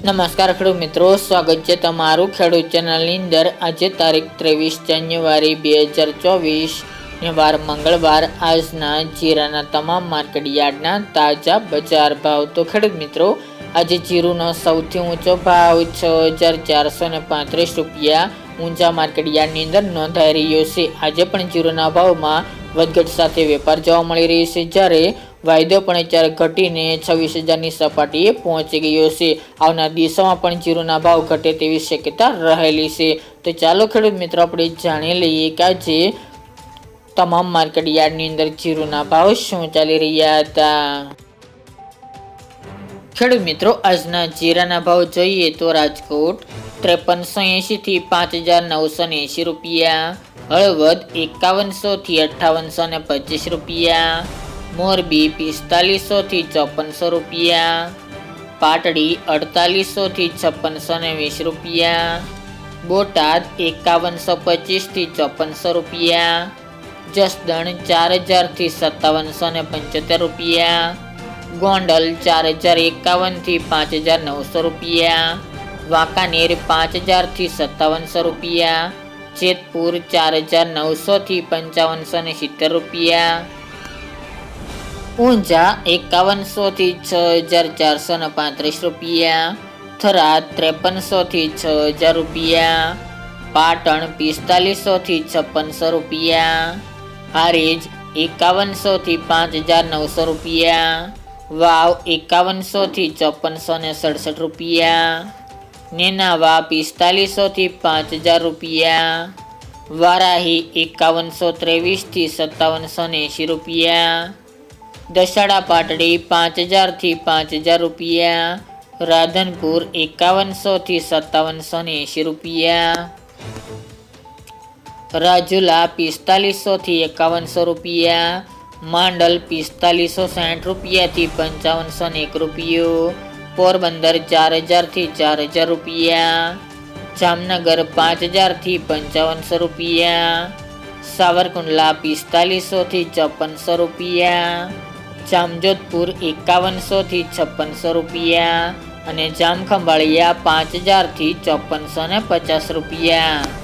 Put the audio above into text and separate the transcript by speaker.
Speaker 1: નમસ્કાર ખેડૂત મિત્રો, સ્વાગત છે તમારું ખેડૂત ચેનલની અંદર. આજે તારીખ ત્રેવીસ જાન્યુઆરી બે હજાર ચોવીસ વાર મંગળવાર. આજના જીરાના તમામ માર્કેટ યાર્ડના તાજા બજાર ભાવ. તો ખેડૂત મિત્રો, આજે જીરુનો સૌથી ઊંચો ભાવ છ હજાર ચારસો ને પાંત્રીસ રૂપિયા ઊંચા માર્કેટ યાર્ડની અંદર નોંધાઈ રહ્યો છે. આજે પણ જીરુના ભાવમાં વધઘટ સાથે વેપાર જોવા મળી રહ્યો છે. જ્યારે વાયદો પણ અત્યારે ઘટીને છવ્વીસ હજારની સપાટીએ પહોંચી ગયો છે. આવનાર દિવસોમાં પણ જીરુના ભાવ ઘટે તેવી શક્યતા રહેલી છે. તો ચાલો ખેડૂત મિત્રો, આપણે જાણી લઈએ કે આજે તમામ માર્કેટ યાર્ડની અંદર જીરુના ભાવ શું ચાલી રહ્યા હતા? ખેડૂત મિત્રો, આજના જીરાના ભાવ જોઈએ તો રાજકોટ ત્રેપનસો એંશીથી પાંચ હજાર નવસો ને એંશી રૂપિયા, હળવદ એકાવનસોથી અઠ્ઠાવનસો ને પચીસ રૂપિયા મોરબી પિસ્તાલીસોથી ચોપનસો રૂપિયા. પાટડી અડતાલીસોથી છપ્પનસો ને વીસ રૂપિયા. બોટાદ એકાવનસો પચીસથી ચોપનસો રૂપિયા. જસદણ ચાર હજારથી સત્તાવનસો ને પંચોતેર રૂપિયા. ગોંડલ ચાર હજાર એકાવનથી પાંચ હજાર નવસો રૂપિયા. વાંકાનેર પાંચ હજારથી સત્તાવનસો રૂપિયા. જેતપુર ચાર હજાર નવસોથી પંચાવનસો ને સિત્તેર રૂપિયા. ઊંઝા એકાવનસોથી છ હજાર ચારસો ને પાંત્રીસ રૂપિયા, થરાદ ત્રેપનસોથી છ હજાર રૂપિયા, પાટણ પિસ્તાલીસોથી છપ્પનસો રૂપિયા, હારીજ એકાવનસોથી પાંચ હજાર નવસો રૂપિયા, વાવ એકાવનસોથી ચોપનસો ને સડસઠ રૂપિયા, નેનાવા પિસ્તાલીસોથી પાંચ હજાર રૂપિયા, વારાહી એકાવનસો ત્રેવીસથી સત્તાવનસો ને એંશી રૂપિયા દશાડા પાટડી પાંચ હજારથી પાંચ હજાર રૂપિયા. રાધનપુર એકાવનસોથી સત્તાવનસો ને એંશી રૂપિયા. રાજુલા પિસ્તાલીસોથી એકાવનસો રૂપિયા. માંડલ પિસ્તાલીસો સાઠ રૂપિયાથી પંચાવનસો ને એક રૂપિયો. પોરબંદર ચાર હજારથી ચાર હજાર રૂપિયા. જામનગર પાંચ હજારથી પંચાવનસો રૂપિયા. સાવરકુંડલા પિસ્તાલીસોથી ચોપનસો રૂપિયા. જામજોધપુર એકાવનસોથી છપ્પનસો રૂપિયા અને જામખંભાળિયા પાંચ હજારથી ચોપનસો ને પચાસ રૂપિયા.